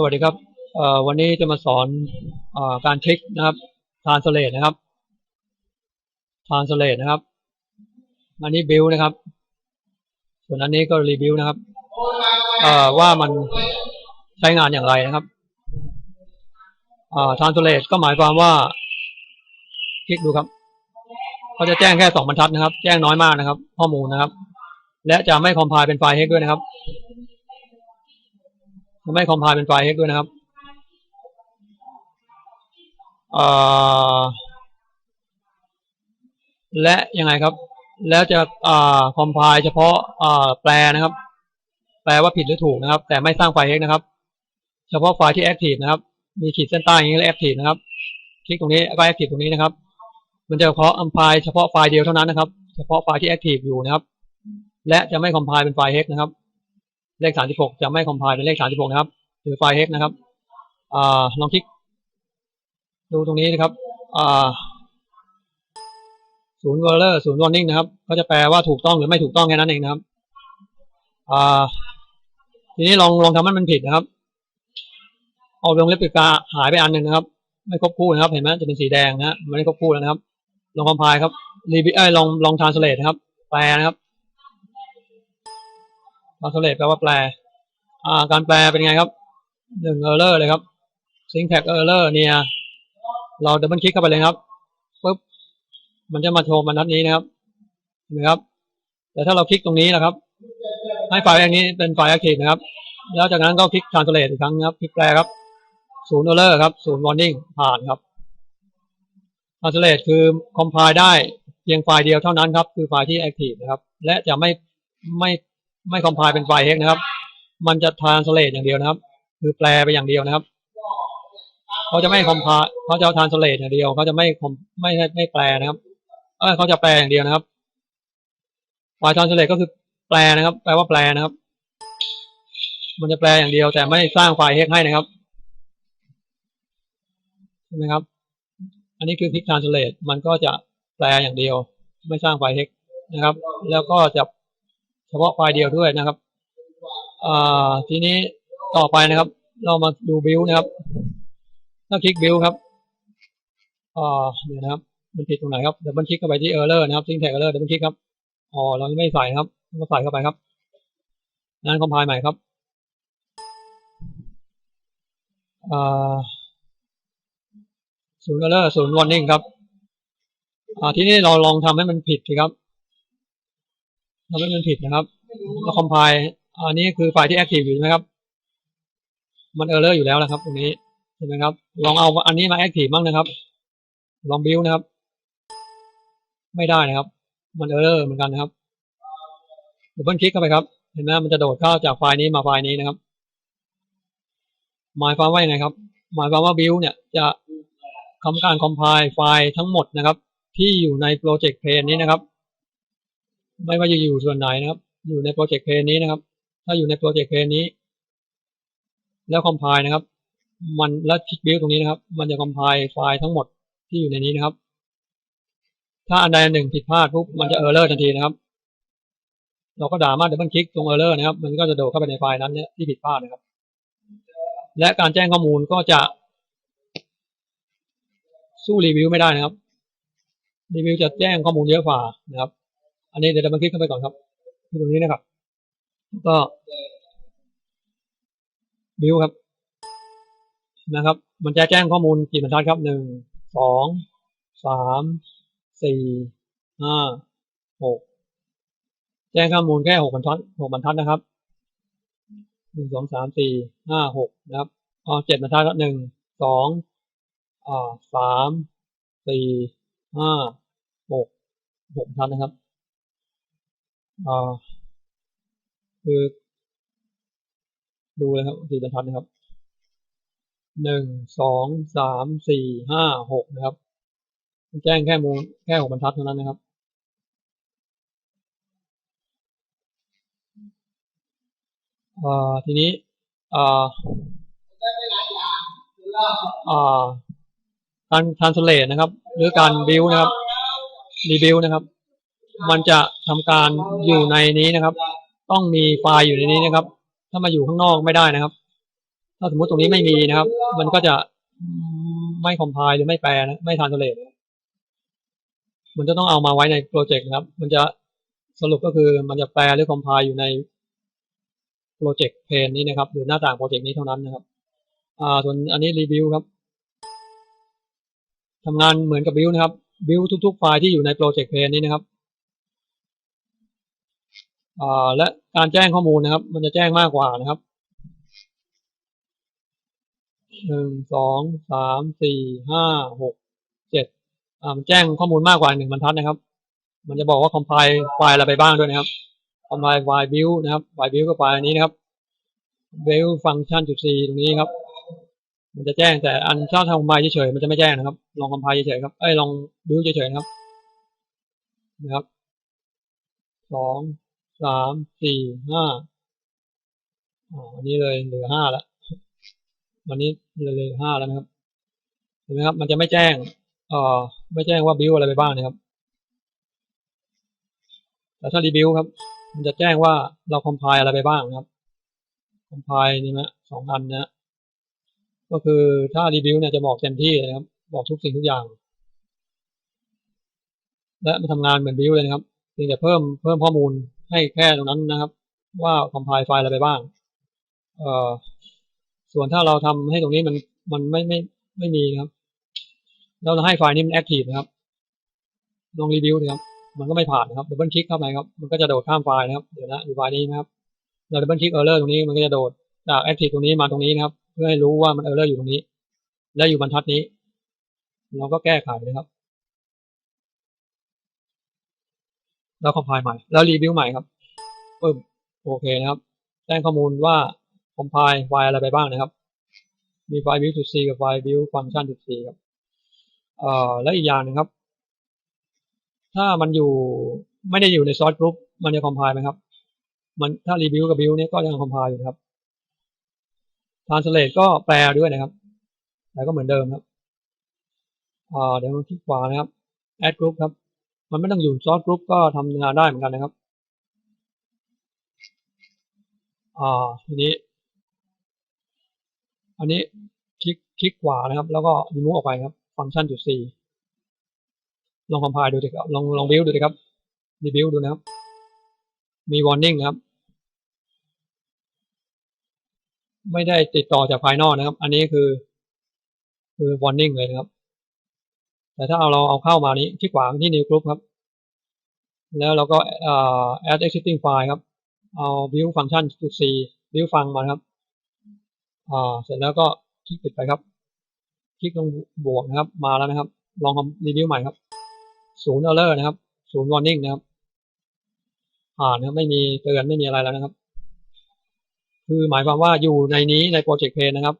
สวัสดีครับวันนี้จะมาสอนอการคลิกนะครับ translate นะครับ translate นะครับ อันนี้ build นะครับ ส่วนอันนี้ก็ review นะครับว่ามันใช้งานอย่างไรนะครับเอ่อ translate ก็หมายความว่า คลิกดูครับเขาจะแจ้งแค่สองบรรทัดนะครับ แจ้งน้อยมากนะครับ ข้อมูลนะครับ และจะไม่คอมไพล์เป็นไฟล์ hex ด้วยนะครับ จะไม่คอมไพล์เป็นไฟล์ hex ด้วยนะครับและยังไงครับ แล้วจะอคอมไพล์เฉพาะแปลนะครับ แปลว่าผิดหรือถูกนะครับ แต่ไม่สร้างไฟล์ hex นะครับ เฉพาะไฟล์ที่ active นะครับ มีขีดเส้นใต้อย่างนี้แล้ว active นะครับ คลิกตรงนี้ก็ active ตรงนี้นะครับ มันจะเฉพาะอัมไฟล์เฉพาะไฟล์เดียวเท่านั้นนะครับ เฉพาะไฟล์ที่ active อยู่นะครับ และจะไม่คอมไพล์เป็นไฟล์ hex นะครับ เลข 36 จะไม่คอมไพล์เป็นเลข 36 นะครับ หรือไฟล์ hex นะครับอลองคลิกดูตรงนี้นะครับศูนย์ error ศูนย์ warning นะครับ ก็จะแปลว่าถูกต้องหรือไม่ถูกต้องแค่นั้นเองนะครับทีนี้ลองลองทำให้มันผิดนะครับ เอาวงเล็บปีกกาหายไปอันหนึ่งนะครับ ไม่ครบคู่นะครับ เห็นไหมจะเป็นสีแดงนะฮะมันไม่ครบคู่แล้วนะครับ ลองคอมไพล์ครับรีวิเอลองลองทานสเลตนะครับ แปลนะครับ ทานสเลตแปลว่าแปลอ่าการแปลเป็นไงครับหนึ่ง error เลยครับ syntax error เนี่ยเราดับเบิลคลิกเข้าไปเลยครับปุ๊บมันจะมาโชว์บรรทัดนี้นะครับเห็นไหมครับ แต่ถ้าเราคลิกตรงนี้นะครับ ให้ไฟล์อันนี้เป็นไฟล์ active นะครับ แล้วจากนั้นก็คลิก translate อีกครั้งครับคลิกแปลครับศูนย์ error ครับศูนย์ warning ผ่านครับ translate คือ compile ได้เพียงไฟล์เดียวเท่านั้นครับ คือไฟล์ที่ active นะครับ และจะไม่ไม่ ไม่ compile เป็นไฟล์ hex นะครับ มันจะ translate อย่างเดียวนะครับ คือแปลไปอย่างเดียวนะครับเขาจะไม่ compile เขาจะ translate อย่างเดียวเขาจะไม่ไม่ไม่แปลนะครับเออเขาจะแปลอย่างเดียวนะครับไฟล์ translate ก็คือแปลนะครับ แปลว่าแปลนะครับ มันจะแปลอย่างเดียว แต่ไม่สร้างไฟล์ hex ให้นะครับใช่ไหมครับ อันนี้คือคลิก translate มันก็จะแปลอย่างเดียว ไม่สร้างไฟล์ hex นะครับ แล้วก็จะ เฉพาะไฟล์เดียวด้วยนะครับอ่าทีนี้ต่อไปนะครับ เรามาดู build นะครับถ้าคลิก build ครับอ่าเดี๋ยวนะครับ มันผิดตรงไหนครับเดี๋ยวมันคลิกเข้าไปที่ error นะครับ syntax error เดี๋ยวมันคลิกครับอ๋อเรายังไม่ใส่ครับต้องใส่เข้าไปครับงั้นคอมไพล์ใหม่ครับศูนย์ error ศูนย์ warning ครับทีนี้เราลองทำให้มันผิดสิครับ ทำให้มันผิดนะครับเราคอมไพล์อันนี้คือไฟล์ที่ active อยู่ใช่ไหมครับ มัน error อร์อยู่แล้วนะครับ ตรงนี้ใช่ไหมครับ ลองเอาอันนี้มา active บ้างนะครับ ลอง build นะครับ ไม่ได้นะครับ มัน error เรอร์เหมือนกันนะครับดับเบิลคลิกเข้าไปครับ เห็นไหมมันจะโดดเข้าจากไฟล์นี้มาไฟล์นี้นะครับ หมายความว่ายังไงครับ หมายความว่า build เนี่ยจะทำการ compile ไฟล์ทั้งหมดนะครับ ที่อยู่ในโปรเจกต์เพนนี้นะครับ ไม่ว่าจะอยู่ส่วนไหนนะครับ อยู่ในโปรเจกต์เพนนี้นะครับ ถ้าอยู่ในโปรเจกต์เพนนี้ แล้ว compile นะครับ มันแล้วคลิก build ตรงนี้นะครับ มันจะ compile ไฟล์ทั้งหมดที่อยู่ในนี้นะครับ ถ้าอันใดอันหนึ่งผิดพลาดปุ๊บมันจะ error ทันทีนะครับ เราก็ด่ามาดับเบิลคลิกตรง error นะครับ มันก็จะโดดเข้าไปในไฟล์นั้นเนี่ยที่ผิดพลาดนะครับ และการแจ้งข้อมูลก็จะสู้รีวิวไม่ได้นะครับ รีวิวจะแจ้งข้อมูลเยอะกว่านะครับ อันนี้เดี๋ยวเรามาคลิกเข้าไปก่อนครับ ที่ตรงนี้นะครับ ก็วิวครับ นะครับ มันจะแจ้งข้อมูลกี่บรรทัดครับหนึ่งสองสามสี่ห้าหกแจ้งข้อมูลแค่หกบรรทัดหกบรรทัดนะครับหนึ่งสองสามสี่ห้าหกนะครับอ๋อเจ็ดบรรทัดหนึ่งสองอ่าสามสี่ห้าหกหกบรรทัดนะครับ คือดูเลยครับสี่บรรทัดนะครับหนึ่งสองสามสี่ห้าหกนะครับ แจ้งแค่มูลแค่หกบรรทัดเท่านั้นนะครับอทีนี้อ่าการ translate นะครับ หรือการ build นะครับ rebuild นะครับ มันจะทำการอยู่ในนี้นะครับ ต้องมีไฟล์อยู่ในนี้นะครับ ถ้ามาอยู่ข้างนอกไม่ได้นะครับ ถ้าสมมติตรงนี้ไม่มีนะครับ มันก็จะไม่คอมไพล์หรือไม่แปลนะไม่ทานสเลตมันจะต้องเอามาไว้ในโปรเจกต์นะครับ มันจะสรุปก็คือมันจะแปลหรือคอมไพล์อยู่ในโปรเจกต์เพนนี้นะครับ หรือหน้าต่างโปรเจกต์นี้เท่านั้นนะครับ อ่าส่วนอันนี้รีวิวครับทำงานเหมือนกับบิวนะครับบิวทุก ๆ ไฟล์ที่อยู่ในโปรเจกต์เพนนี้นะครับ และการแจ้งข้อมูลนะครับ มันจะแจ้งมากกว่านะครับหนึ่งสองสามสี่ห้าหกเจ็ดอ่ามันแจ้งข้อมูลมากกว่าหนึ่งบรรทัดนะครับ มันจะบอกว่าคอมไพล์ไฟล์อะไรไปบ้างด้วยนะครับคอมไพล์ไฟล์บิวนะครับไฟล์บิวก็ไฟล์นี้นะครับบิวฟังก์ชันจุด c ตรงนี้ครับ มันจะแจ้งแต่อันถ้าทำคอมไพล์เฉยๆมันจะไม่แจ้งนะครับ ลองคอมไพล์เฉยๆครับเอ้ยลองบิวเฉยๆนะครับนะครับสอง สามสี่ห้าอันนี้เลยเหลือห้าล้ววันนี้เลยเลยห้าแล้วนะครับเห็นไหมครับ มันจะไม่แจ้งเอ่อไม่แจ้งว่าบิวอะไรไปบ้างนะครับแต่ถ้ารีบิวครับ มันจะแจ้งว่าเราคอมไพล์อะไรไปบ้างนะครับคอมไพล์นี่นะสองอันนะก็คือถ้ารีบิวเนี่ยจะบอกเต็มที่เลยครับ บอกทุกสิ่งทุกอย่าง และมันทำงานเหมือนบิวเลยนะครับเพียงแต่เพิ่มเพิ่มข้อมูล ให้แค่ตรงนั้นนะครับ ว่าคอมไพล์ไฟล์อะไรไปบ้างเอ่อส่วนถ้าเราทำให้ตรงนี้มันมันไม่ไม่ไม่มีนะครับเราให้ไฟล์นี้มันแอคทีฟนะครับลองรีวิวนะครับ มันก็ไม่ผ่านนะครับดับเบิลคลิกเข้าไปครับ มันก็จะโดดข้ามไฟล์นะครับ เดี๋ยวนะอยู่ไฟล์นี้นะครับ เราดับเบิลคลิกเออร์เลอร์ตรงนี้มันก็จะโดดจากแอคทีฟตรงนี้มาตรงนี้นะครับ เพื่อให้รู้ว่ามันเออร์เลอร์อยู่ตรงนี้ และอยู่บรรทัดนี้ เราก็แก้ไขนะครับ แล้วคอมไพล์ใหม่ แล้วรีวิวใหม่ครับปึ้มโอเคนะครับ แจ้งข้อมูลว่าคอมไพล์ไฟล์อะไรไปบ้างนะครับ มีไฟล์ view จุด c กับไฟล์ view function จุด c ครับเอ่อและอีกอย่างนึงครับ ถ้ามันอยู่ไม่ได้อยู่ในซอสกรุ๊ปมันจะคอมไพล์ไหมครับ มันถ้ารีวิวกับบิวเนี่ยก็ยังคอมไพล์อยู่ครับ translate ก็แปลด้วยนะครับ แต่ก็เหมือนเดิมครับเดี๋ยวมาคลิกขวานะครับ add group ครับ มันไม่ต้องอยู่ซอสกรุ๊ปก็ทำงานได้เหมือนกันนะครับอ่าทีนี้ อันนี้คลิกคลิกขวานะครับ แล้วก็รีมูฟออกไปครับ ฟังก์ชันจุด c ลองคอมไพล์ดูดิครับลองลองบิวดูดิครับรีบิวดูนะครับ มี warning นะครับ ไม่ได้ติดต่อจากภายนอกนะครับ อันนี้คือ คือ warning เลยนะครับ แต่ถ้าเอาเราเอาเข้ามานี้คลิกขวาที่ new group ครับ แล้วเราก็ add existing file ครับ เอา view function จุด c view ฟังมาครับอ่าเสร็จแล้วก็คลิกปิดไปครับ คลิกลงบวกนะครับ มาแล้วนะครับ ลองทำรีวิวใหม่ครับศูนย์เออร์เลอร์นะครับศูนย์วอร์นิ่งนะครับผ่านะครับไม่มีเตือนไม่มีอะไรแล้วนะครับ คือหมายความว่าอยู่ในนี้ในโปรเจกต์เพนนะครับ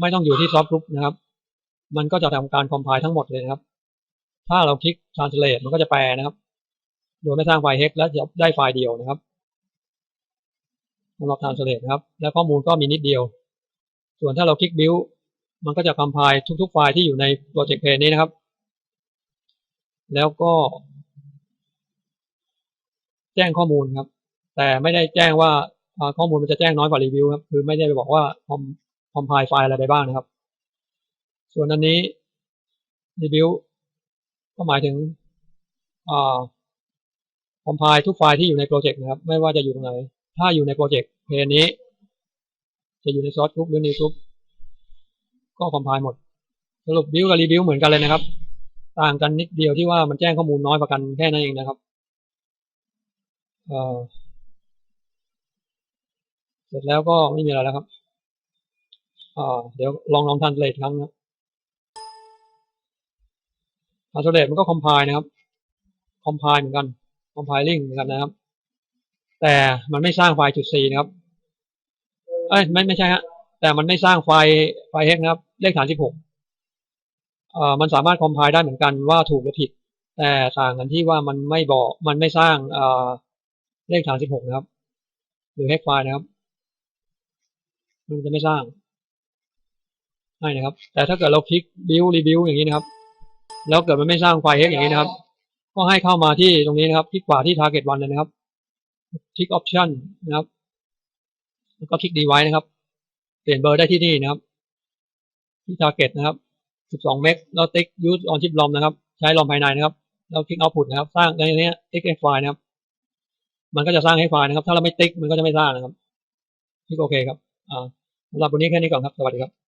ไม่ต้องอยู่ที่ซอฟต์กรุ๊ปนะครับ มันก็จะทำการคอมไพล์ทั้งหมดเลยนะครับ ถ้าเราคลิก translate มันก็จะแปลนะครับ โดยไม่สร้างไฟล์ hex และจะได้ไฟล์เดียวนะครับสำหรับ translate นะครับ และข้อมูลก็มีนิดเดียว ส่วนถ้าเราคลิก build มันก็จะคอมไพล์ทุกๆ ไฟล์ที่อยู่ในโปรเจกต์เพนนี้นะครับ แล้วก็ แจ้งข้อมูลครับ แต่ไม่ได้แจ้งว่าข้อมูลมันจะแจ้งน้อยกว่ารีวิวครับ คือไม่ได้ไปบอกว่าคอมคอมไพล์ไฟล์อะไรไปบ้างนะครับ ส่วนอันนี้รีวิวก็หมายถึงคอมไพล์ทุกไฟล์ที่อยู่ในโปรเจกต์นะครับ ไม่ว่าจะอยู่ตรงไหน ถ้าอยู่ในโปรเจกต์เพนนี้ จะอยู่ในซอสกรุ๊ปหรือในกรุ๊ปก็คอมไพล์หมด สรุปบิวกับรีวิวเหมือนกันเลยนะครับ ต่างกันนิดเดียวที่ว่ามันแจ้งข้อมูลน้อยกว่ากันแค่นั้นเองนะครับเสร็จแล้วก็ไม่มีอะไรแล้วครับเดี๋ยวลองลองทันเลทครั้งนะ ทันเลทมันก็คอมไพล์นะครับคอมไพล์เหมือนกันคอมไพลิงเหมือนกันนะครับ แต่มันไม่สร้างไฟล์จุด C นะครับ เอ้ยไม่ไม่ใช่ฮะแต่มันไม่สร้างไฟล์ไฟล์ hex นะครับ เลขฐานสิบหกเอ่อมันสามารถคอมไพล์ได้เหมือนกันว่าถูกหรือผิด แต่ต่างกันที่ว่ามันไม่บอกมันไม่สร้างเอ่อเลขฐานสิบหกนะครับ หรือ hex ไฟล์นะครับมันจะไม่สร้างให้นะครับ แต่ถ้าเกิดเราคลิก build review อย่างนี้นะครับ แล้วเกิดมันไม่สร้างไฟล์ hex อย่างนี้นะครับ ก็ให้เข้ามาที่ตรงนี้นะครับคลิกขวาที่ target one เลยนะครับคลิก option นะครับ แล้วก็คลิก device นะครับ เปลี่ยนเบอร์ได้ที่นี่นะครับ ที่ทาร์เก็ตนะครับ 12 เมกแล้วติ๊กยูสออนชิปลอมนะครับ ใช้ลอมภายในนะครับ แล้วคลิกเอาพุตนะครับ สร้างในนี้ติ๊กไฟล์นะครับ มันก็จะสร้างให้ไฟล์นะครับ ถ้าเราไม่ติ๊กมันก็จะไม่สร้างนะครับคลิกโอเคครับ อ่าสำหรับวันนี้แค่นี้ก่อนครับ สวัสดีครับ